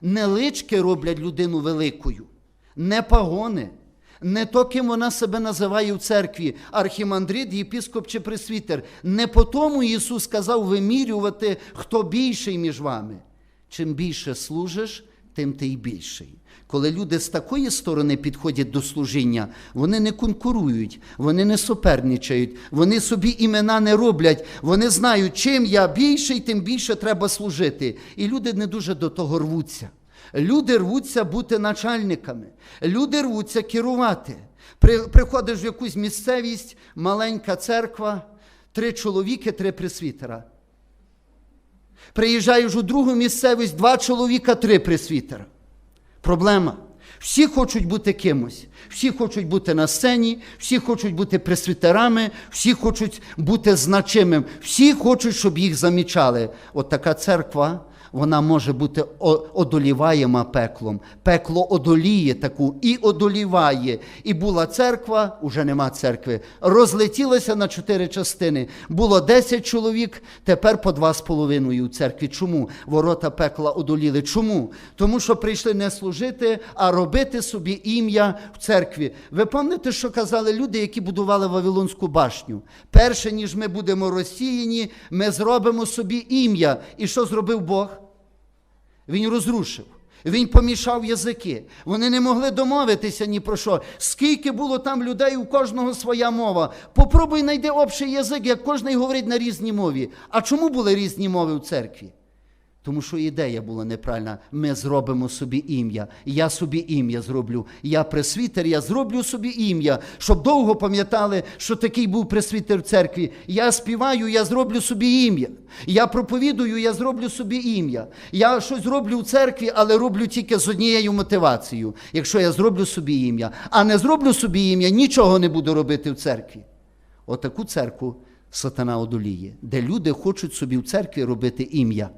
Не лички роблять людину великою, не пагони, не то, ким вона себе називає в церкві, архімандрит, єпіскоп чи пресвітер. Не по тому Ісус сказав вимірювати, хто більший між вами. Чим більше служиш, тим ти й більший. Коли люди з такої сторони підходять до служіння, вони не конкурують, вони не суперничають, вони собі імена не роблять, вони знають, чим я більший, тим більше треба служити. І люди не дуже до того рвуться. Люди рвуться бути начальниками, люди рвуться керувати. При, приходиш в якусь місцевість, маленька церква, три чоловіки, три пресвітера. Приїжджаєш у другу місцевість, два чоловіка, три пресвітера. Проблема. Всі хочуть бути кимось, всі хочуть бути на сцені, всі хочуть бути пресвітерами, всі хочуть бути значимим, всі хочуть, щоб їх замічали. От така церква, вона може бути одоліваєма пеклом. Пекло одоліє таку і одоліває. І була церква, уже нема церкви. Розлетілася на чотири частини. Було 10 чоловік, тепер по два з половиною в церкві. Чому? Ворота пекла одоліли. Чому? Тому що прийшли не служити, а робити собі ім'я в церкві. Ви пам'ятаєте, що казали люди, які будували Вавилонську башню? Перше, ніж ми будемо розсіяні, ми зробимо собі ім'я. І що зробив Бог? Він розрушив. Він помішав язики. Вони не могли домовитися ні про що. Скільки було там людей, у кожного своя мова. Попробуй знайди общий язик, як кожен говорить на різній мові. А чому були різні мови в церкві? Тому що ідея була неправильна. Ми зробимо собі ім'я. Я собі ім'я зроблю. Я пресвітер, я зроблю собі ім'я, щоб довго пам'ятали, що такий був пресвітер в церкві. Я співаю, я зроблю собі ім'я. Я проповідую, я зроблю собі ім'я. Я щось зроблю в церкві, але роблю тільки з однією мотивацією. Якщо я зроблю собі ім'я, а не зроблю собі ім'я, нічого не буду робити в церкві. Отаку церкву сатана одоліє, де люди хочуть собі в церкві робити ім'я.